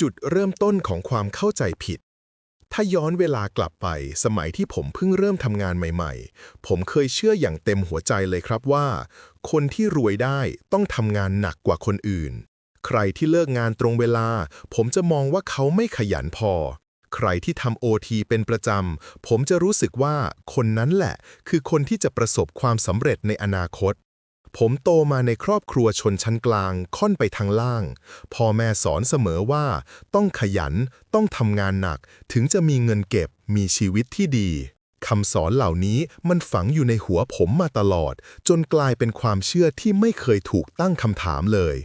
จุดเริ่มต้นของความเข้าใจผิด ถ้าย้อนเวลากลับไปสมัยที่ผมเพิ่งเริ่มทำงานใหม่ ๆ ผมเคยเชื่ออย่างเต็มหัวใจเลยครับว่า คนที่รวยได้ต้องทำงานหนักกว่าคนอื่น ใครที่เลิกงานตรงเวลา ผมจะมองว่าเขาไม่ขยันพอ ใครที่ทำโอทีเป็นประจำ ผมจะรู้สึกว่าคนนั้นแหละ คือคนที่จะประสบความสำเร็จในอนาคต ผมโตมาในครอบครัวชนชั้นกลางค่อนไปทางล่าง พ่อแม่สอนเสมอว่า ต้องขยัน ต้องทำงานหนัก ถึงจะมีเงินเก็บ มีชีวิตที่ดีคำสอนเหล่านี้มันฝังอยู่ในหัวผมมาตลอด จนกลายเป็นความเชื่อที่ไม่เคยถูกตั้งคำถามเลย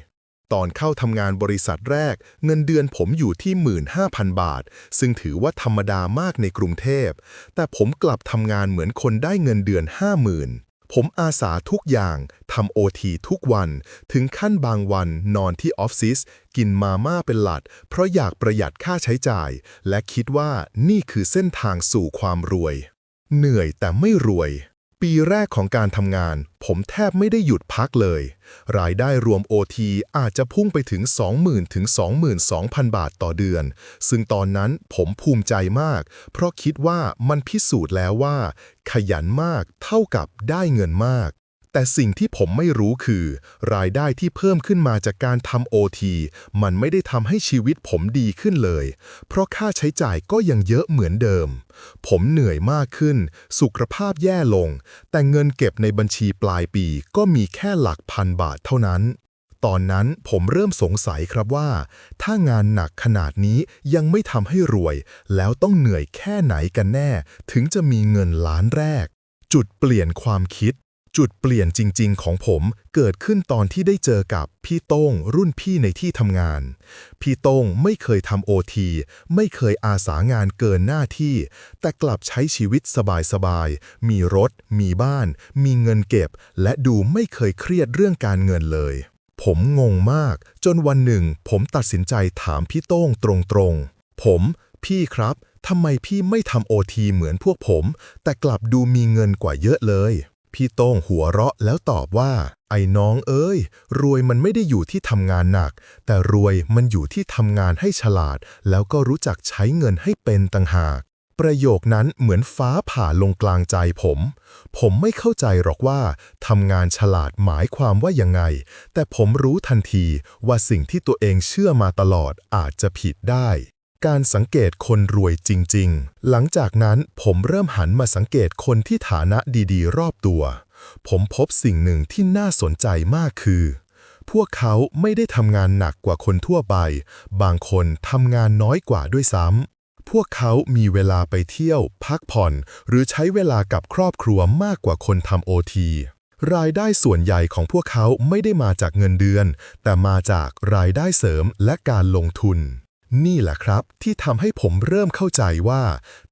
ตอนเข้าทำงานบริษัทแรก เงินเดือนผมอยู่ที่ 15,000 บาท ซึ่งถือว่าธรรมดามากในกรุงเทพ แต่ผมกลับทำงานเหมือนคนได้เงินเดือน 50,000 ผมอาสาทุกอย่างทำโอทีทุกวัน ถึงขั้นบางวันนอนที่ออฟฟิศกินมาม่าเป็นหลัด เพราะอยากประหยัดค่าใช้จ่าย และคิดว่านี่คือเส้นทางสู่ความรวย เหนื่อยแต่ไม่รวย ปีแรกของการทำงาน ผมแทบไม่ได้หยุดพักเลย รายได้รวม OT อาจจะพุ่งไปถึง 20,000 ถึง 22,000 บาทต่อเดือน ซึ่งตอนนั้นผมภูมิใจมาก เพราะคิดว่ามันพิสูจน์แล้วว่า ขยันมากเท่ากับได้เงินมาก แต่สิ่งที่ผมไม่รู้คือ รายได้ที่เพิ่มขึ้นมาจากการทำโอทีมันไม่ได้ทำให้ชีวิตผมดีขึ้นเลย เพราะค่าใช้จ่ายก็ยังเยอะเหมือนเดิม ผมเหนื่อยมากขึ้น สุขภาพแย่ลง แต่เงินเก็บในบัญชีปลายปีก็มีแค่หลักพันบาทเท่านั้น ตอนนั้นผมเริ่มสงสัยครับว่า ถ้างานหนักขนาดนี้ยังไม่ทำให้รวย แล้วต้องเหนื่อยแค่ไหนกันแน่ ถึงจะมีเงินล้านแรก จุดเปลี่ยนความคิด จุดเปลี่ยนจริง ๆ ของผมเกิดขึ้นตอนที่ได้เจอกับพี่โต้งรุ่นพี่ในที่ทำงาน พี่โต้งไม่เคยทำโอทีไม่เคยอาสางานเกินหน้าที่ แต่กลับใช้ชีวิตสบายๆ มีรถ มีบ้าน มีเงินเก็บ และดูไม่เคยเครียดเรื่องการเงินเลย ผมงงมาก จนวันหนึ่ง ผมตัดสินใจถามพี่โต้งตรงๆ ผมพี่ครับทำไมพี่ไม่ทำโอทีเหมือนพวกผม แต่กลับดูมีเงินกว่าเยอะเลย พี่โต้งหัวเราะแล้วตอบว่า ไอ้น้องเอ้ย รวยมันไม่ได้อยู่ที่ทำงานหนัก แต่รวยมันอยู่ที่ทำงานให้ฉลาด แล้วก็รู้จักใช้เงินให้เป็นต่างหาก ประโยคนั้นเหมือนฟ้าผ่าลงกลางใจผม ผมไม่เข้าใจหรอกว่าทำงานฉลาดหมายความว่ายังไง แต่ผมรู้ทันทีว่าสิ่งที่ตัวเองเชื่อมาตลอดอาจจะผิดได้ การสังเกตคนรวยจริง ๆ หลังจากนั้นผมเริ่มหันมาสังเกตคนที่ฐานะดีๆ รอบตัว ผมพบสิ่งหนึ่งที่น่าสนใจมากคือ พวกเขาไม่ได้ทำงานหนักกว่าคนทั่วไป บางคนทำงานน้อยกว่าด้วยซ้ำ พวกเขามีเวลาไปเที่ยว พักผ่อน หรือใช้เวลากับครอบครัวมากกว่าคนทำโอทีรายได้ส่วนใหญ่ของพวกเขาไม่ได้มาจากเงินเดือน แต่มาจากรายได้เสริมและการลงทุน นี่แหละครับที่ทำให้ผมเริ่มเข้าใจว่า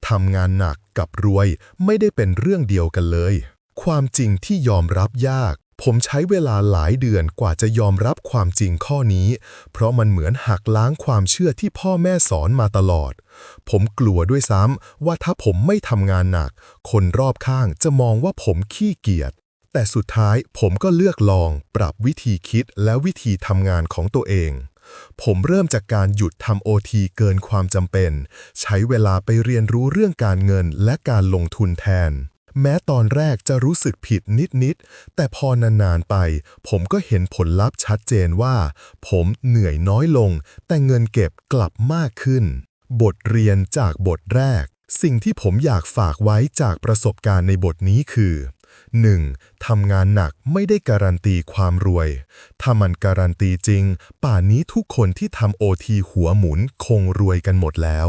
ทำงานหนักกับรวยไม่ได้เป็นเรื่องเดียวกันเลย ความจริงที่ยอมรับยาก ผมใช้เวลาหลายเดือนกว่าจะยอมรับความจริงข้อนี้ เพราะมันเหมือนหักล้างความเชื่อที่พ่อแม่สอนมาตลอด ผมกลัวด้วยซ้ำว่าถ้าผมไม่ทำงานหนัก คนรอบข้างจะมองว่าผมขี้เกียจแต่สุดท้ายผมก็เลือกลองปรับวิธีคิดและวิธีทำงานของตัวเอง ผมเริ่มจากการหยุดทำโอทีเกินความจำเป็น ใช้เวลาไปเรียนรู้เรื่องการเงินและการลงทุนแทน แม้ตอนแรกจะรู้สึกผิดนิด ๆ แต่พอนาน ๆ ไป ผมก็เห็นผลลัพธ์ชัดเจนว่า ผมเหนื่อยน้อยลง แต่เงินเก็บกลับมากขึ้น บทเรียนจากบทแรก สิ่งที่ผมอยากฝากไว้จากประสบการณ์ในบทนี้คือ 1. ทำงานหนักไม่ได้การันตีความรวย ถ้ามันการันตีจริง ป่านนี้ทุกคนที่ทำโอทีหัวหมุนคงรวยกันหมดแล้ว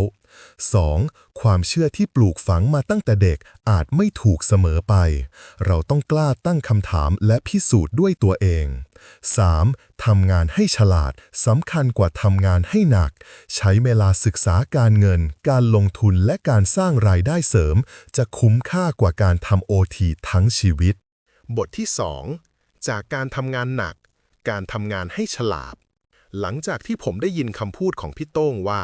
2. ความเชื่อที่ปลูกฝังมาตั้งแต่เด็กอาจไม่ถูกเสมอไป เราต้องกล้าตั้งคำถามและพิสูจน์ด้วยตัวเอง 3. ทำงานให้ฉลาดสำคัญกว่าทำงานให้หนัก ใช้เวลาศึกษาการเงิน การลงทุนและการสร้างรายได้เสริม จะคุ้มค่ากว่าการทำโอทีทั้งชีวิต บทที่ 2 จากการทำงานหนัก การทำงานให้ฉลาด หลังจากที่ผมได้ยินคำพูดของพี่โต้งว่า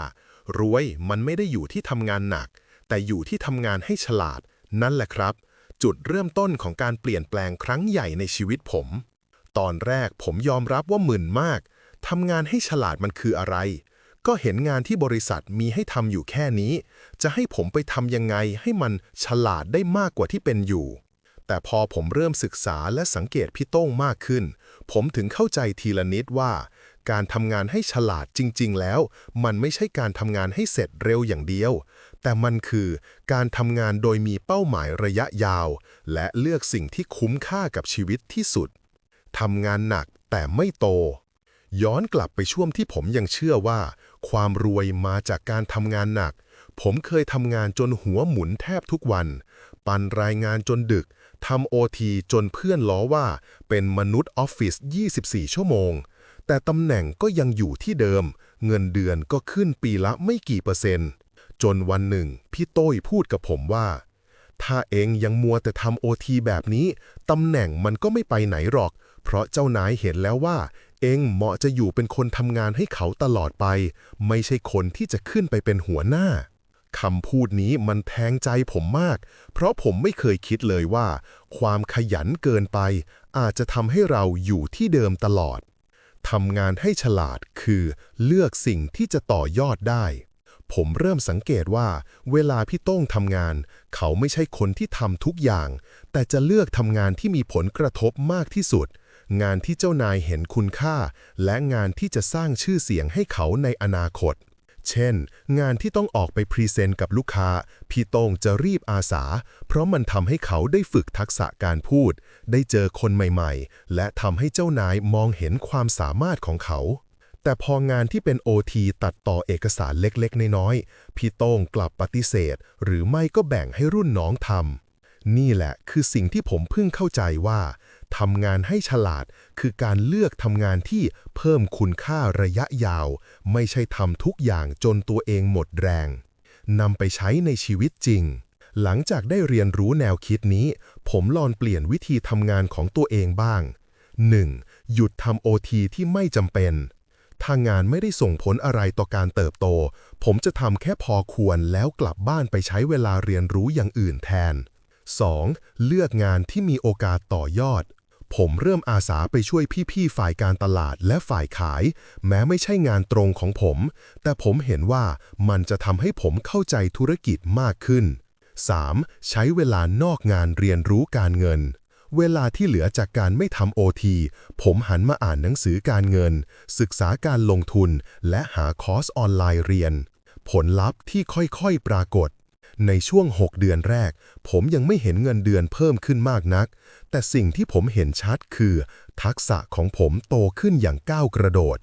รวยมันไม่ได้อยู่ที่ทำงานหนัก แต่อยู่ที่ทำงานให้ฉลาด นั่นแหละครับ จุดเริ่มต้นของการเปลี่ยนแปลงครั้งใหญ่ในชีวิตผม ตอนแรกผมยอมรับว่าหมื่นมากทำงานให้ฉลาดมันคืออะไร ก็เห็นงานที่บริษัทมีให้ทำอยู่แค่นี้ จะให้ผมไปทำยังไงให้มันฉลาดได้มากกว่าที่เป็นอยู่ แต่พอผมเริ่มศึกษาและสังเกตพี่โต้งมากขึ้น ผมถึงเข้าใจทีละนิดว่า การทำงานให้ฉลาดจริง ๆ แล้ว มันไม่ใช่การทำงานให้เสร็จเร็วอย่างเดียว แต่มันคือการทำงานโดยมีเป้าหมายระยะยาว และเลือกสิ่งที่คุ้มค่ากับชีวิตที่สุดทำงานหนักแต่ไม่โต ย้อนกลับไปช่วงที่ผมยังเชื่อว่า ความรวยมาจากการทำงานหนัก ผมเคยทำงานจนหัวหมุนแทบทุกวัน ปันรายงานจนดึกทำโอทีจนเพื่อนล้อว่าเป็นมนุษย์ออฟฟิศ 24 ชั่วโมง แต่ตำแหน่งก็ยังอยู่ที่เดิม เงินเดือนก็ขึ้นปีละไม่กี่เปอร์เซ็นต์ จนวันหนึ่ง พี่โต้ยพูดกับผมว่า ถ้าเองยังมัวแต่ทำโอทีแบบนี้ตำแหน่งมันก็ไม่ไปไหนหรอก เพราะเจ้านายเห็นแล้วว่า เองเหมาะจะอยู่เป็นคนทำงานให้เขาตลอดไป ไม่ใช่คนที่จะขึ้นไปเป็นหัวหน้าคำพูดนี้มันแทงใจผมมาก เพราะผมไม่เคยคิดเลยว่า ความขยันเกินไป อาจจะทำให้เราอยู่ที่เดิมตลอด ทำงานให้ฉลาดคือเลือกสิ่งที่จะต่อยอดได้ ผมเริ่มสังเกตว่า เวลาพี่โต้งทำงาน เขาไม่ใช่คนที่ทำทุกอย่าง แต่จะเลือกทำงานที่มีผลกระทบมากที่สุด งานที่เจ้านายเห็นคุณค่า และงานที่จะสร้างชื่อเสียงให้เขาในอนาคต เช่น งานที่ต้องออกไปพรีเซนต์กับลูกค้า พี่โต้งจะรีบอาสา เพราะมันทำให้เขาได้ฝึกทักษะการพูด ได้เจอคนใหม่ๆ และทำให้เจ้านายมองเห็นความสามารถของเขา แต่พองานที่เป็นโอทีตัดต่อเอกสารเล็กๆ น้อยๆ พี่โต้งกลับปฏิเสธ หรือไม่ก็แบ่งให้รุ่นน้องทำนี่แหละคือสิ่งที่ผมเพิ่งเข้าใจว่า ทำงานให้ฉลาด คือการเลือกทำงานที่เพิ่มคุณค่าระยะยาว ไม่ใช่ทำทุกอย่างจนตัวเองหมดแรงนำไปใช้ในชีวิตจริง หลังจากได้เรียนรู้แนวคิดนี้ ผมลองเปลี่ยนวิธีทำงานของตัวเองบ้าง 1. หยุดทำโอทีที่ไม่จำเป็น ถ้างานไม่ได้ส่งผลอะไรต่อการเติบโต ผมจะทำแค่พอควรแล้วกลับบ้านไปใช้เวลาเรียนรู้อย่างอื่นแทน 2. เลือกงานที่มีโอกาสต่อยอด ผมเริ่มอาสาไปช่วยพี่ๆฝ่ายการตลาดและฝ่ายขาย แม้ไม่ใช่งานตรงของผม แต่ผมเห็นว่ามันจะทำให้ผมเข้าใจธุรกิจมากขึ้น 3. ใช้เวลานอกงานเรียนรู้การเงิน เวลาที่เหลือจากการไม่ทำโอทีผมหันมาอ่านหนังสือการเงิน ศึกษาการลงทุน และหาคอร์สออนไลน์เรียน ผลลัพธ์ที่ค่อยๆปรากฏ ในช่วง 6 เดือนแรก ผมยังไม่เห็นเงินเดือนเพิ่มขึ้นมากนัก แต่สิ่งที่ผมเห็นชัดคือ ทักษะของผมโตขึ้นอย่างก้าวกระโดด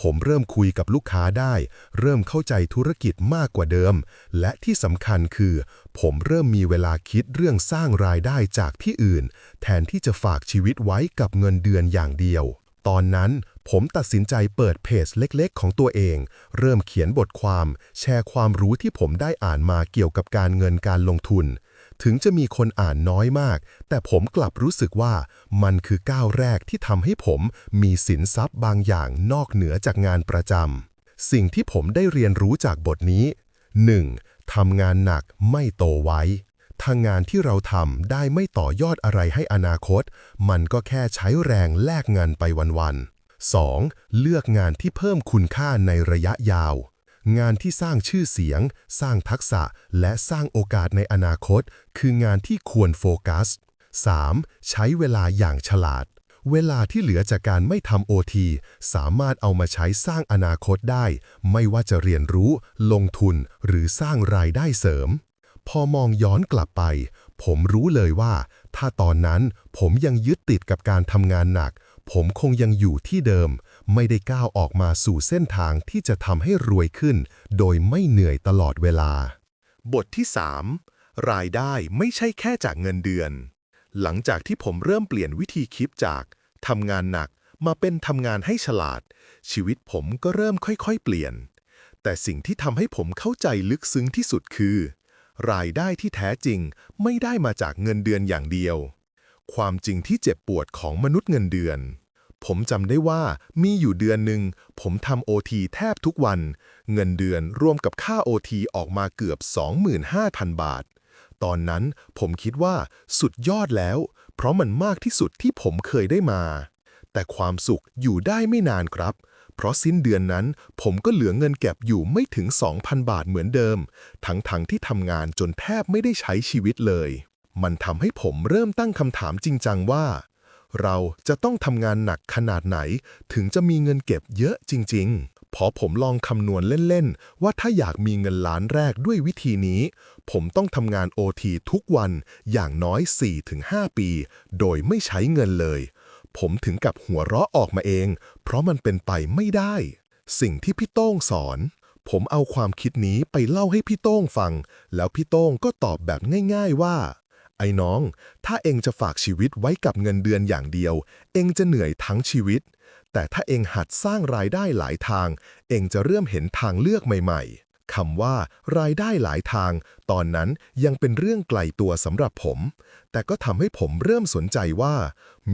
ผมเริ่มคุยกับลูกค้าได้ เริ่มเข้าใจธุรกิจมากกว่าเดิม และที่สำคัญคือ ผมเริ่มมีเวลาคิดเรื่องสร้างรายได้จากที่อื่น แทนที่จะฝากชีวิตไว้กับเงินเดือนอย่างเดียว ตอนนั้นผมตัดสินใจเปิดเพจเล็กๆ ของตัวเอง เริ่มเขียนบทความ แชร์ความรู้ที่ผมได้อ่านมาเกี่ยวกับการเงินการลงทุน ถึงจะมีคนอ่านน้อยมาก แต่ผมกลับรู้สึกว่ามันคือก้าวแรกที่ทำให้ผมมีสินทรัพย์บางอย่างนอกเหนือจากงานประจำสิ่งที่ผมได้เรียนรู้จากบทนี้ 1. ทำงานหนักไม่โตไว้ ถ้างานที่เราทำได้ไม่ต่อยอดอะไรให้อนาคต มันก็แค่ใช้แรงแลกเงินไปวันๆ 2. เลือกงานที่เพิ่มคุณค่าในระยะยาว งานที่สร้างชื่อเสียง สร้างทักษะ และสร้างโอกาสในอนาคต คืองานที่ควรโฟกัส 3. ใช้เวลาอย่างฉลาด เวลาที่เหลือจากการไม่ทำโอทีสามารถเอามาใช้สร้างอนาคตได้ ไม่ว่าจะเรียนรู้ ลงทุน หรือสร้างรายได้เสริม พอมองย้อนกลับไป ผมรู้เลยว่า ถ้าตอนนั้นผมยังยึดติดกับการทำงานหนัก ผมคงยังอยู่ที่เดิม ไม่ได้ก้าวออกมาสู่เส้นทางที่จะทำให้รวยขึ้น โดยไม่เหนื่อยตลอดเวลา บทที่ 3 รายได้ไม่ใช่แค่จากเงินเดือน หลังจากที่ผมเริ่มเปลี่ยนวิธีคิดจากทำงานหนักมาเป็นทำงานให้ฉลาด ชีวิตผมก็เริ่มค่อยๆ เปลี่ยน แต่สิ่งที่ทำให้ผมเข้าใจลึกซึ้งที่สุดคือ รายได้ที่แท้จริงไม่ได้มาจากเงินเดือนอย่างเดียว ความจริงที่เจ็บปวดของมนุษย์เงินเดือน ผมจำได้ว่ามีอยู่เดือนหนึ่งผมทำโอทีแทบทุกวัน เงินเดือนรวมกับค่าโอทีออกมาเกือบ 25,000 บาท ตอนนั้นผมคิดว่าสุดยอดแล้ว เพราะมันมากที่สุดที่ผมเคยได้มา แต่ความสุขอยู่ได้ไม่นานครับ เพราะสิ้นเดือนนั้น ผมก็เหลือเงินเก็บอยู่ไม่ถึง 2,000 บาทเหมือนเดิม ทั้งๆที่ทำงานจนแทบไม่ได้ใช้ชีวิตเลย มันทำให้ผมเริ่มตั้งคำถามจริงจังว่า เราจะต้องทำงานหนักขนาดไหน ถึงจะมีเงินเก็บเยอะจริง ๆพอผมลองคำนวณเล่น ๆ ว่าถ้าอยากมีเงินล้านแรกด้วยวิธีนี้ ผมต้องทำงานโอทีทุกวันอย่างน้อย 4-5 ปี โดยไม่ใช้เงินเลย ผมถึงกับหัวเราะออกมาเอง เพราะมันเป็นไปไม่ได้ สิ่งที่พี่โต้งสอน ผมเอาความคิดนี้ไปเล่าให้พี่โต้งฟัง แล้วพี่โต้งก็ตอบแบบง่าย ๆว่า ไอ้น้อง ถ้าเองจะฝากชีวิตไว้กับเงินเดือนอย่างเดียว เองจะเหนื่อยทั้งชีวิต แต่ถ้าเองหัดสร้างรายได้หลายทาง เองจะเริ่มเห็นทางเลือกใหม่ ๆ คำว่ารายได้หลายทาง ตอนนั้นยังเป็นเรื่องไกลตัวสำหรับผม แต่ก็ทำให้ผมเริ่มสนใจว่า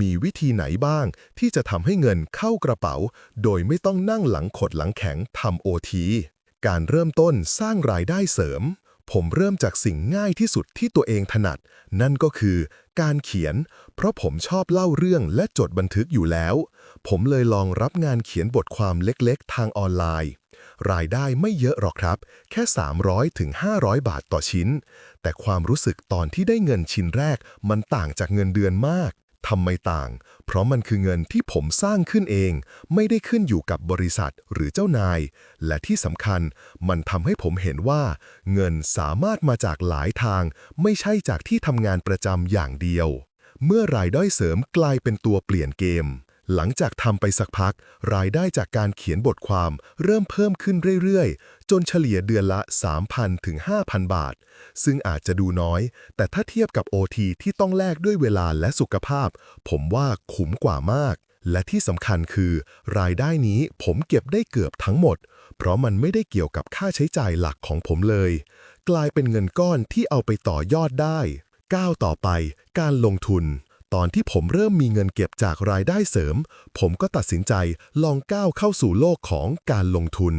มีวิธีไหนบ้าง ที่จะทำให้เงินเข้ากระเป๋า โดยไม่ต้องนั่งหลังขดหลังแข็งทำโอทีการเริ่มต้นสร้างรายได้เสริม ผมเริ่มจากสิ่งง่ายที่สุดที่ตัวเองถนัด นั่นก็คือการเขียน เพราะผมชอบเล่าเรื่องและจดบันทึกอยู่แล้ว ผมเลยลองรับงานเขียนบทความเล็กๆ ทางออนไลน์ รายได้ไม่เยอะหรอกครับ แค่ 300ถึง500 บาทต่อชิ้น แต่ความรู้สึกตอนที่ได้เงินชิ้นแรก มันต่างจากเงินเดือนมากทำไมต่าง เพราะมันคือเงินที่ผมสร้างขึ้นเอง ไม่ได้ขึ้นอยู่กับบริษัทหรือเจ้านาย และที่สำคัญ มันทำให้ผมเห็นว่า เงินสามารถมาจากหลายทาง ไม่ใช่จากที่ทำงานประจำอย่างเดียว เมื่อรายได้เสริมกลายเป็นตัวเปลี่ยนเกม หลังจากทำไปสักพัก รายได้จากการเขียนบทความ เริ่มเพิ่มขึ้นเรื่อยๆ จนเฉลี่ยเดือนละ 3,000 ถึง 5,000 บาท ซึ่งอาจจะดูน้อย แต่ถ้าเทียบกับ OT ที่ต้องแลกด้วยเวลาและสุขภาพ ผมว่าคุ้มกว่ามาก และที่สำคัญคือ รายได้นี้ผมเก็บได้เกือบทั้งหมด เพราะมันไม่ได้เกี่ยวกับค่าใช้จ่ายหลักของผมเลย กลายเป็นเงินก้อนที่เอาไปต่อยอดได้ก้าวต่อไป การลงทุน ตอนที่ผมเริ่มมีเงินเก็บจากรายได้เสริม ผมก็ตัดสินใจลองก้าวเข้าสู่โลกของการลงทุน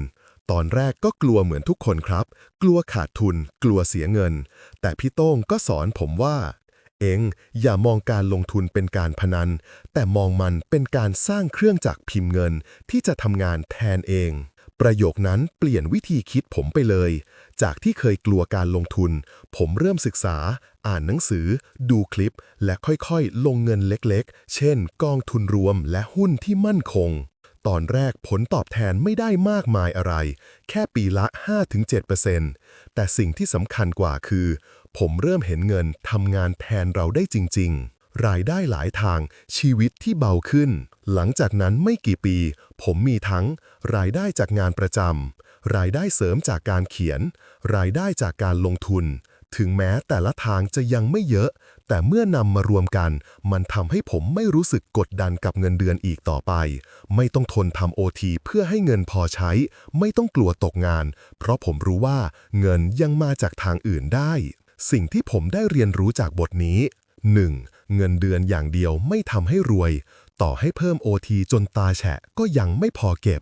ตอนแรกก็กลัวเหมือนทุกคนครับ กลัวขาดทุน กลัวเสียเงิน แต่พี่โต้งก็สอนผมว่า เองอย่ามองการลงทุนเป็นการพนัน แต่มองมันเป็นการสร้างเครื่องจักรพิมพ์เงินที่จะทำงานแทนเอง ประโยคนั้นเปลี่ยนวิธีคิดผมไปเลย จากที่เคยกลัวการลงทุน ผมเริ่มศึกษา อ่านหนังสือ ดูคลิป และค่อยๆ ลงเงินเล็กๆ เช่น กองทุนรวมและหุ้นที่มั่นคง ตอนแรกผลตอบแทนไม่ได้มากมายอะไร แค่ปีละ 5-7%แต่สิ่งที่สำคัญกว่าคือ ผมเริ่มเห็นเงินทำงานแทนเราได้จริง ๆ รายได้หลายทาง ชีวิตที่เบาขึ้น หลังจากนั้นไม่กี่ปี ผมมีทั้ง รายได้จากงานประจำรายได้เสริมจากการเขียน รายได้จากการลงทุน ถึงแม้แต่ละทางจะยังไม่เยอะ แต่เมื่อนำมารวมกัน มันทำให้ผมไม่รู้สึกกดดันกับเงินเดือนอีกต่อไป ไม่ต้องทนทำโอทีเพื่อให้เงินพอใช้ ไม่ต้องกลัวตกงาน เพราะผมรู้ว่าเงินยังมาจากทางอื่นได้ สิ่งที่ผมได้เรียนรู้จากบทนี้ 1. เงินเดือนอย่างเดียวไม่ทำให้รวย ต่อให้เพิ่มโอทีจนตาแฉะก็ยังไม่พอเก็บ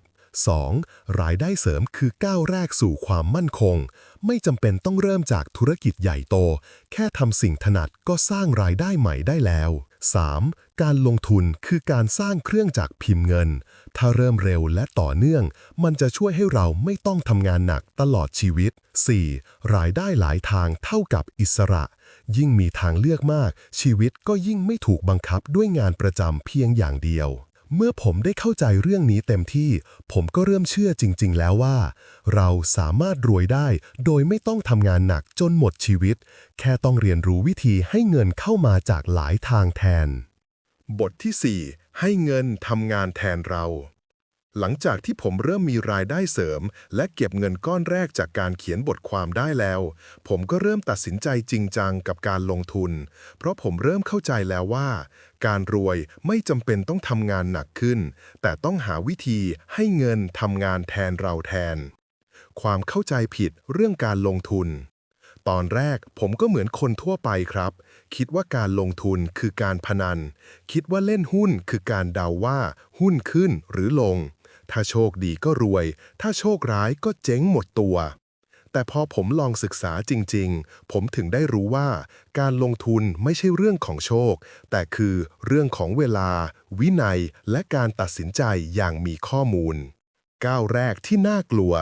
2. รายได้เสริมคือก้าวแรกสู่ความมั่นคง ไม่จำเป็นต้องเริ่มจากธุรกิจใหญ่โต แค่ทำสิ่งถนัดก็สร้างรายได้ใหม่ได้แล้ว 3. การลงทุนคือการสร้างเครื่องจักรพิมพ์เงิน ถ้าเริ่มเร็วและต่อเนื่อง มันจะช่วยให้เราไม่ต้องทำงานหนักตลอดชีวิต 4. รายได้หลายทางเท่ากับอิสระ ยิ่งมีทางเลือกมาก ชีวิตก็ยิ่งไม่ถูกบังคับด้วยงานประจำเพียงอย่างเดียว เมื่อผมได้เข้าใจเรื่องนี้เต็มที่ ผมก็เริ่มเชื่อจริง ๆ แล้วว่า เราสามารถรวยได้โดยไม่ต้องทำงานหนักจนหมดชีวิต แค่ต้องเรียนรู้วิธีให้เงินเข้ามาจากหลายทางแทน บทที่ 4 ให้เงินทำงานแทนเรา หลังจากที่ผมเริ่มมีรายได้เสริม และเก็บเงินก้อนแรกจากการเขียนบทความได้แล้ว ผมก็เริ่มตัดสินใจจริงจังกับการลงทุน เพราะผมเริ่มเข้าใจแล้วว่า การรวยไม่จำเป็นต้องทำงานหนักขึ้น แต่ต้องหาวิธีให้เงินทำงานแทนเราแทน ความเข้าใจผิดเรื่องการลงทุน ตอนแรกผมก็เหมือนคนทั่วไปครับ คิดว่าการลงทุนคือการพนัน คิดว่าเล่นหุ้นคือการเดาว่า หุ้นขึ้นหรือลง ถ้าโชคดีก็รวย ถ้าโชคร้ายก็เจ๊งหมดตัว แต่พอผมลองศึกษาจริงๆ ผมถึงได้รู้ว่า การลงทุนไม่ใช่เรื่องของโชค แต่คือเรื่องของเวลา วินัย และการตัดสินใจอย่างมีข้อมูล ก้าวแรกที่น่ากลัว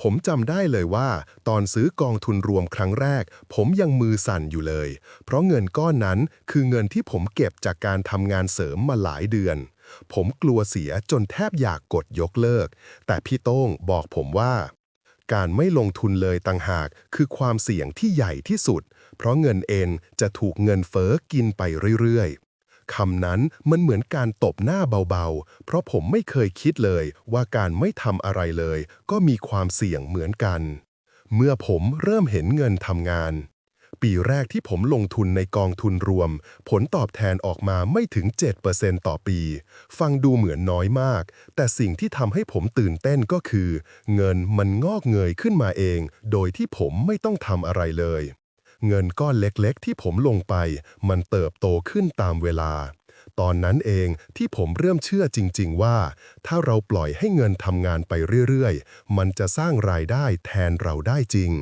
ผมจำได้เลยว่า ตอนซื้อกองทุนรวมครั้งแรก ผมยังมือสั่นอยู่เลย เพราะเงินก้อนนั้นคือเงินที่ผมเก็บจากการทำงานเสริมมาหลายเดือน ผมกลัวเสียจนแทบอยากกดยกเลิก แต่พี่โต้งบอกผมว่า การไม่ลงทุนเลยต่างหากคือความเสี่ยงที่ใหญ่ที่สุด เพราะเงินเอ็นจะถูกเงินเฟอ้อกินไปเรื่อยๆคำนั้นมันเหมือนการตบหน้าเบาๆ เพราะผมไม่เคยคิดเลยว่าการไม่ทำอะไรเลย ก็มีความเสี่ยงเหมือนกัน เมื่อผมเริ่มเห็นเงินทำงาน ปีแรกที่ผมลงทุนในกองทุนรวม ผลตอบแทนออกมาไม่ถึง 7%ต่อปี ฟังดูเหมือนน้อยมาก แต่สิ่งที่ทำให้ผมตื่นเต้นก็คือ เงินมันงอกเงยขึ้นมาเอง โดยที่ผมไม่ต้องทำอะไรเลย เงินก้อนเล็กๆ ที่ผมลงไป มันเติบโตขึ้นตามเวลา ตอนนั้นเองที่ผมเริ่มเชื่อจริง ๆ ว่า ถ้าเราปล่อยให้เงินทำงานไปเรื่อยๆ มันจะสร้างรายได้แทนเราได้จริง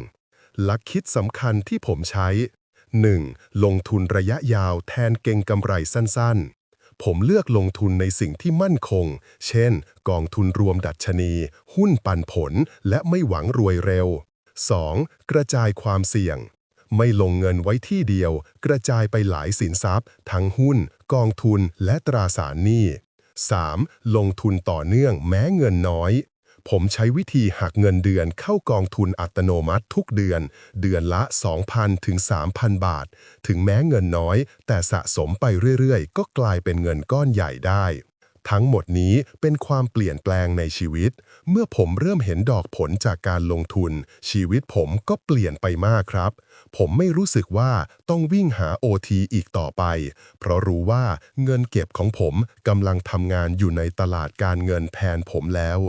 หลักคิดสำคัญที่ผมใช้ 1. ลงทุนระยะยาวแทนเก่งกำไรสั้นๆ ผมเลือกลงทุนในสิ่งที่มั่นคง เช่น กองทุนรวมดัชนี หุ้นปันผล และไม่หวังรวยเร็ว 2. กระจายความเสี่ยง ไม่ลงเงินไว้ที่เดียว กระจายไปหลายสินทรัพย์ ทั้งหุ้น กองทุนและตราสารหนี้ 3. ลงทุนต่อเนื่องแม้เงินน้อย ผมใช้วิธีหักเงินเดือนเข้ากองทุนอัตโนมัติทุกเดือน เดือนละ 2,000 ถึง 3,000 บาท ถึงแม้เงินน้อย แต่สะสมไปเรื่อยๆ ก็กลายเป็นเงินก้อนใหญ่ได้ ทั้งหมดนี้เป็นความเปลี่ยนแปลงในชีวิต เมื่อผมเริ่มเห็นดอกผลจากการลงทุน ชีวิตผมก็เปลี่ยนไปมากครับ ผมไม่รู้สึกว่าต้องวิ่งหา OT อีกต่อไป เพราะรู้ว่าเงินเก็บของผมกำลังทำงานอยู่ในตลาดการเงินแทนผมแล้ว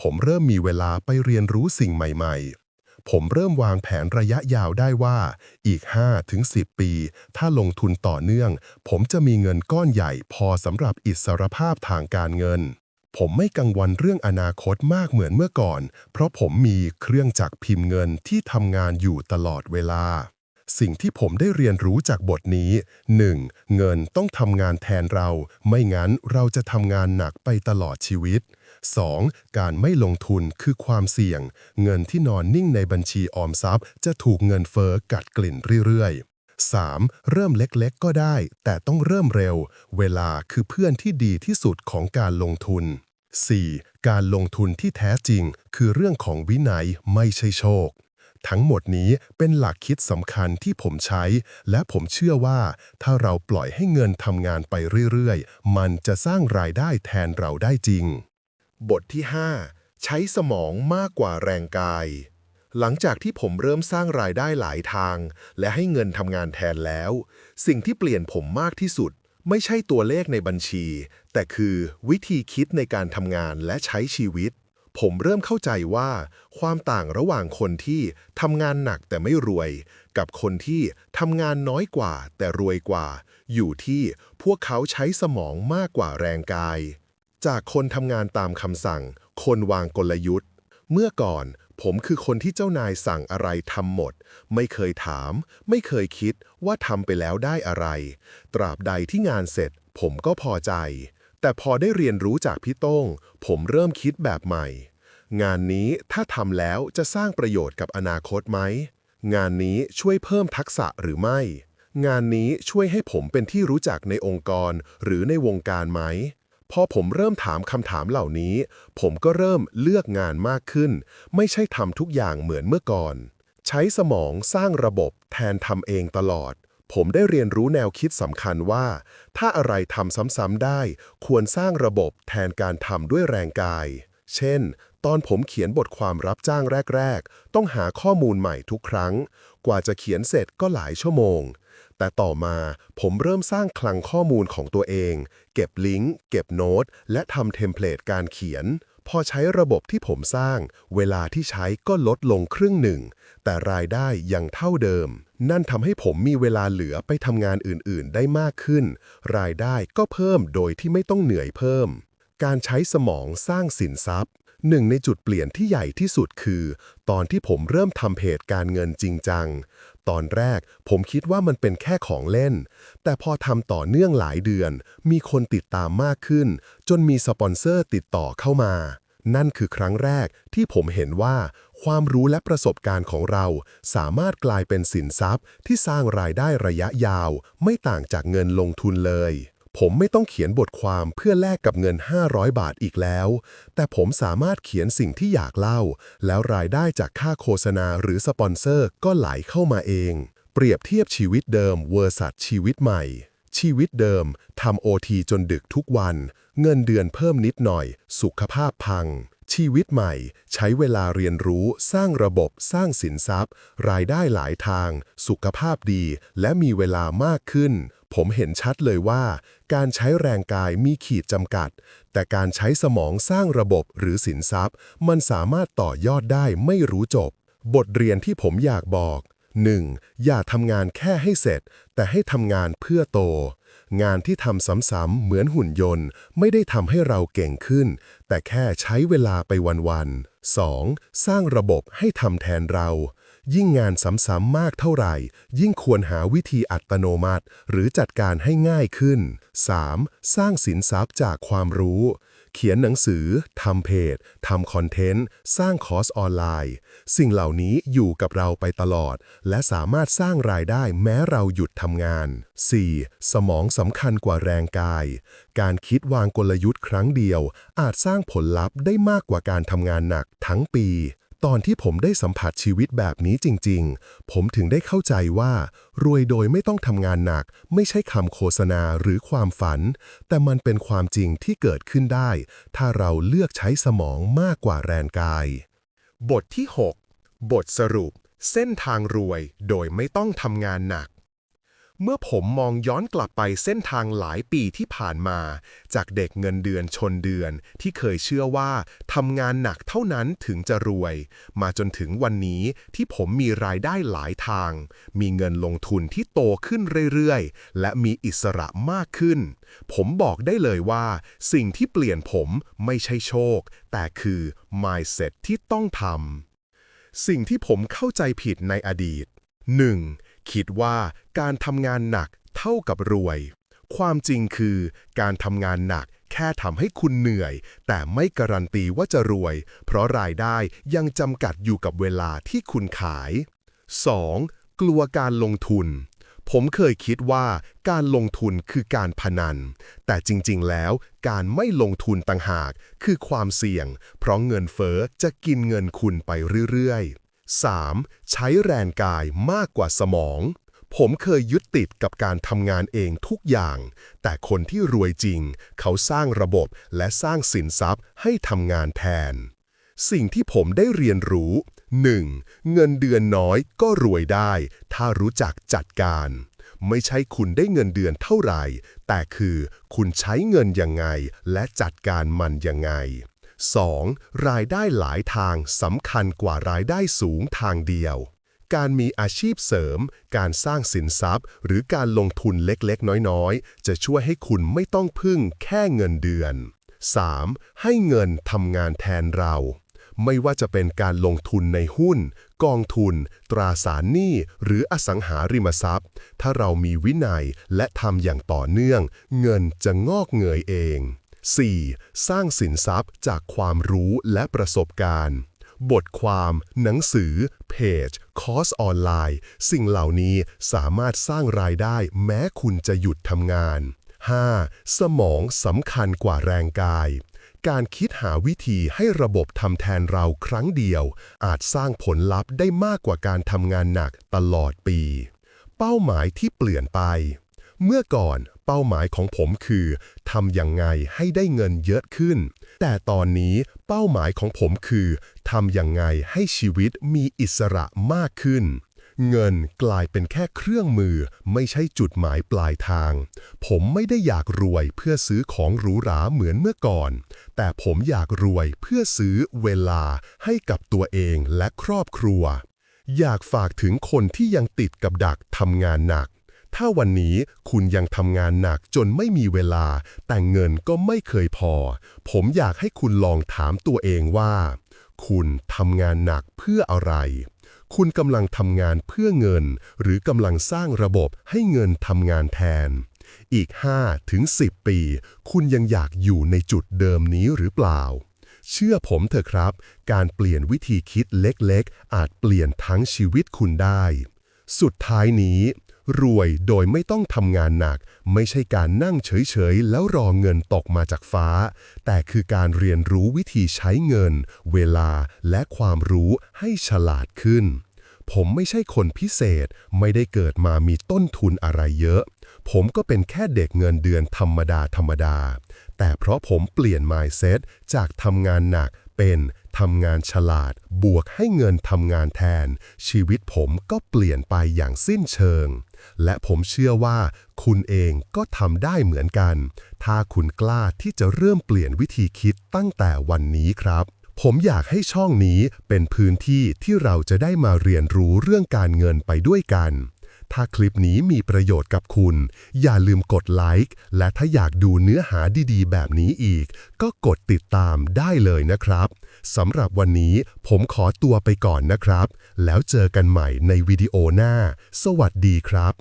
ผมเริ่มมีเวลาไปเรียนรู้สิ่งใหม่ ๆ ผมเริ่มวางแผนระยะยาวได้ว่า อีก 5-10 ปี ถ้าลงทุนต่อเนื่อง ผมจะมีเงินก้อนใหญ่พอสำหรับอิสรภาพทางการเงิน ผมไม่กังวลเรื่องอนาคตมากเหมือนเมื่อก่อน เพราะผมมีเครื่องจักรพิมพ์เงินที่ทำงานอยู่ตลอดเวลาสิ่งที่ผมได้เรียนรู้จากบทนี้ 1. เงินต้องทำงานแทนเรา ไม่งั้นเราจะทำงานหนักไปตลอดชีวิต 2. การไม่ลงทุนคือความเสี่ยง เงินที่นอนนิ่งในบัญชีออมทรัพย์ จะถูกเงินเฟอ้อกัดกลิ่นเรื่อยๆ 3. เริ่มเล็กๆ ก็ได้ แต่ต้องเริ่มเร็ว เวลาคือเพื่อนที่ดีที่สุดของการลงทุน 4. การลงทุนที่แท้จริง คือเรื่องของวินัยไม่ใช่โชค ทั้งหมดนี้เป็นหลักคิดสำคัญที่ผมใช้ และผมเชื่อว่า ถ้าเราปล่อยให้เงินทำงานไปเรื่อยๆ มันจะสร้างรายได้แทนเราได้จริง บทที่ 5 ใช้สมองมากกว่าแรงกาย หลังจากที่ผมเริ่มสร้างรายได้หลายทาง และให้เงินทำงานแทนแล้ว สิ่งที่เปลี่ยนผมมากที่สุด ไม่ใช่ตัวเลขในบัญชี แต่คือวิธีคิดในการทำงานและใช้ชีวิต ผมเริ่มเข้าใจว่า ความต่างระหว่างคนที่ทำงานหนักแต่ไม่รวย กับคนที่ทำงานน้อยกว่าแต่รวยกว่า อยู่ที่พวกเขาใช้สมองมากกว่าแรงกาย จากคนทำงานตามคำสั่ง คนวางกลยุทธ์ เมื่อก่อนผมคือคนที่เจ้านายสั่งอะไรทำหมด ไม่เคยถาม ไม่เคยคิดว่าทำไปแล้วได้อะไร ตราบใดที่งานเสร็จ ผมก็พอใจ แต่พอได้เรียนรู้จากพี่ต้ง ผมเริ่มคิดแบบใหม่ งานนี้ถ้าทำแล้วจะสร้างประโยชน์กับอนาคตไหม งานนี้ช่วยเพิ่มทักษะหรือไม่ งานนี้ช่วยให้ผมเป็นที่รู้จักในองค์กรหรือในวงการไหม พอผมเริ่มถามคำถามเหล่านี้ ผมก็เริ่มเลือกงานมากขึ้น ไม่ใช่ทำทุกอย่างเหมือนเมื่อก่อน ใช้สมองสร้างระบบแทนทำเองตลอด ผมได้เรียนรู้แนวคิดสำคัญว่า ถ้าอะไรทำซ้ำๆได้ ควรสร้างระบบแทนการทำด้วยแรงกาย เช่น ตอนผมเขียนบทความรับจ้างแรก ๆ ต้องหาข้อมูลใหม่ทุกครั้ง กว่าจะเขียนเสร็จก็หลายชั่วโมง แต่ต่อมาผมเริ่มสร้างคลังข้อมูลของตัวเอง เก็บลิงก์ เก็บโน้ต และทำเทมเพลตการเขียน พอใช้ระบบที่ผมสร้าง เวลาที่ใช้ก็ลดลงครึ่งหนึ่ง แต่รายได้ยังเท่าเดิม นั่นทำให้ผมมีเวลาเหลือไปทำงานอื่นๆ ได้มากขึ้น รายได้ก็เพิ่มโดยที่ไม่ต้องเหนื่อยเพิ่ม การใช้สมองสร้างสินทรัพย์หนึ่งในจุดเปลี่ยนที่ใหญ่ที่สุดคือ ตอนที่ผมเริ่มทำเพจการเงินจริงจัง ตอนแรก ผมคิดว่ามันเป็นแค่ของเล่น แต่พอทำต่อเนื่องหลายเดือน มีคนติดตามมากขึ้น จนมีสปอนเซอร์ติดต่อเข้ามา นั่นคือครั้งแรกที่ผมเห็นว่า ความรู้และประสบการณ์ของเรา สามารถกลายเป็นสินทรัพย์ที่สร้างรายได้ระยะยาว ไม่ต่างจากเงินลงทุนเลย ผมไม่ต้องเขียนบทความเพื่อแลกกับเงิน 500 บาทอีกแล้ว แต่ผมสามารถเขียนสิ่งที่อยากเล่า แล้วรายได้จากค่าโฆษณาหรือสปอนเซอร์ก็ไหลเข้ามาเอง เปรียบเทียบชีวิตเดิมเวอร์สัตชีวิตใหม่ ชีวิตเดิมทำโอทีจนดึกทุกวัน เงินเดือนเพิ่มนิดหน่อย สุขภาพพัง ชีวิตใหม่ ใช้เวลาเรียนรู้ สร้างระบบ สร้างสินทรัพย์ รายได้หลายทาง สุขภาพดี และมีเวลามากขึ้น ผมเห็นชัดเลยว่า การใช้แรงกายมีขีดจำกัด แต่การใช้สมองสร้างระบบหรือสินทรัพย์ มันสามารถต่อยอดได้ไม่รู้จบ บทเรียนที่ผมอยากบอก 1. อย่าทำงานแค่ให้เสร็จ แต่ให้ทำงานเพื่อโต งานที่ทำซ้ำๆเหมือนหุ่นยนต์ ไม่ได้ทำให้เราเก่งขึ้น แต่แค่ใช้เวลาไปวันๆ 2. สร้างระบบให้ทำแทนเรา ยิ่งงานซ้ำๆมากเท่าไหร่ ยิ่งควรหาวิธีอัตโนมัติ หรือจัดการให้ง่ายขึ้น 3. สร้างสินทรัพย์จากความรู้ เขียนหนังสือทำเพจทำคอนเทนต์ สร้างคอร์สออนไลน์ สิ่งเหล่านี้อยู่กับเราไปตลอด และสามารถสร้างรายได้แม้เราหยุดทำงาน 4. สมองสำคัญกว่าแรงกาย การคิดวางกลยุทธ์ครั้งเดียว อาจสร้างผลลัพธ์ได้มากกว่าการทำงานหนักทั้งปี ตอนที่ผมได้สัมผัสชีวิตแบบนี้จริงๆ ผมถึงได้เข้าใจว่า รวยโดยไม่ต้องทำงานหนัก ไม่ใช่คำโฆษณาหรือความฝัน แต่มันเป็นความจริงที่เกิดขึ้นได้ ถ้าเราเลือกใช้สมองมากกว่าแรงกาย บทที่ 6 บทสรุป เส้นทางรวยโดยไม่ต้องทำงานหนัก เมื่อผมมองย้อนกลับไปเส้นทางหลายปีที่ผ่านมา จากเด็กเงินเดือนชนเดือน ที่เคยเชื่อว่าทำงานหนักเท่านั้นถึงจะรวย มาจนถึงวันนี้ที่ผมมีรายได้หลายทาง มีเงินลงทุนที่โตขึ้นเรื่อยๆ และมีอิสระมากขึ้น ผมบอกได้เลยว่า สิ่งที่เปลี่ยนผมไม่ใช่โชค แต่คือ mindset ที่ต้องทำสิ่งที่ผมเข้าใจผิดในอดีต 1. คิดว่าการทำงานหนักเท่ากับรวย ความจริงคือการทำงานหนักแค่ทำให้คุณเหนื่อย แต่ไม่การันตีว่าจะรวย เพราะรายได้ยังจำกัดอยู่กับเวลาที่คุณขาย 2. กลัวการลงทุน ผมเคยคิดว่าการลงทุนคือการพนัน แต่จริงๆ แล้วการไม่ลงทุนต่างหากคือความเสี่ยง เพราะเงินเฟ้อจะกินเงินคุณไปเรื่อยๆ 3. ใช้แรงกายมากกว่าสมอง ผมเคยยึดติดกับการทำงานเองทุกอย่าง แต่คนที่รวยจริง เขาสร้างระบบและสร้างสินทรัพย์ให้ทำงานแทน สิ่งที่ผมได้เรียนรู้ 1. เงินเดือนน้อยก็รวยได้ ถ้ารู้จักจัดการ ไม่ใช่คุณได้เงินเดือนเท่าไหร่ แต่คือคุณใช้เงินยังไงและจัดการมันยังไง 2. รายได้หลายทางสำคัญกว่ารายได้สูงทางเดียว การมีอาชีพเสริม การสร้างสินทรัพย์ หรือการลงทุนเล็กๆ น้อยๆ จะช่วยให้คุณไม่ต้องพึ่งแค่เงินเดือน 3. ให้เงินทำงานแทนเรา ไม่ว่าจะเป็นการลงทุนในหุ้น กองทุน ตราสารหนี้ หรืออสังหาริมทรัพย์ ถ้าเรามีวินัยและทำอย่างต่อเนื่อง เงินจะงอกเงยเอง 4. สร้างสินทรัพย์จากความรู้และประสบการณ์ บทความ หนังสือ เพจ คอร์สออนไลน์ สิ่งเหล่านี้สามารถสร้างรายได้แม้คุณจะหยุดทำงาน 5. สมองสำคัญกว่าแรงกาย การคิดหาวิธีให้ระบบทำแทนเราครั้งเดียว อาจสร้างผลลัพธ์ได้มากกว่าการทำงานหนักตลอดปี เป้าหมายที่เปลี่ยนไป เมื่อก่อนเป้าหมายของผมคือทำอยังไงให้ได้เงินเยอะขึ้น แต่ตอนนี้เป้าหมายของผมคือทำอยังไงให้ชีวิตมีอิสระมากขึ้น เงินกลายเป็นแค่เครื่องมือ ไม่ใช่จุดหมายปลายทาง ผมไม่ได้อยากรวยเพื่อซื้อของหรูหราเหมือนเมื่อก่อน แต่ผมอยากรวยเพื่อซื้อเวลาให้กับตัวเองและครอบครัว อยากฝากถึงคนที่ยังติดกับดักทำงานหนัก ถ้าวันนี้คุณยังทำงานหนักจนไม่มีเวลา แต่เงินก็ไม่เคยพอ ผมอยากให้คุณลองถามตัวเองว่า คุณทำงานหนักเพื่ออะไร คุณกำลังทำงานเพื่อเงิน หรือกำลังสร้างระบบให้เงินทำงานแทน อีก 5 ถึง 10 ปี คุณยังอยากอยู่ในจุดเดิมนี้หรือเปล่าเชื่อผมเถอะครับ การเปลี่ยนวิธีคิดเล็กๆ อาจเปลี่ยนทั้งชีวิตคุณได้ สุดท้ายนี้ รวยโดยไม่ต้องทำงานหนัก ไม่ใช่การนั่งเฉยๆ แล้วรอเงินตกมาจากฟ้า แต่คือการเรียนรู้วิธีใช้เงิน เวลาและความรู้ให้ฉลาดขึ้น ผมไม่ใช่คนพิเศษ ไม่ได้เกิดมามีต้นทุนอะไรเยอะ ผมก็เป็นแค่เด็กเงินเดือนธรรมดาธรรมดา แต่เพราะผมเปลี่ยน mindset จากทำงานหนักเป็นทำงานฉลาดบวกให้เงินทำงานแทน ชีวิตผมก็เปลี่ยนไปอย่างสิ้นเชิง และผมเชื่อว่า คุณเองก็ทำได้เหมือนกัน ถ้าคุณกล้าที่จะเริ่มเปลี่ยนวิธีคิดตั้งแต่วันนี้ครับ ผมอยากให้ช่องนี้เป็นพื้นที่ที่เราจะได้มาเรียนรู้เรื่องการเงินไปด้วยกัน ถ้าคลิปนี้มีประโยชน์กับคุณ อย่าลืมกดไลค์ และถ้าอยากดูเนื้อหาดีๆ แบบนี้อีก ก็กดติดตามได้เลยนะครับ สำหรับวันนี้ผมขอตัวไปก่อนนะครับ แล้วเจอกันใหม่ในวิดีโอหน้า สวัสดีครับ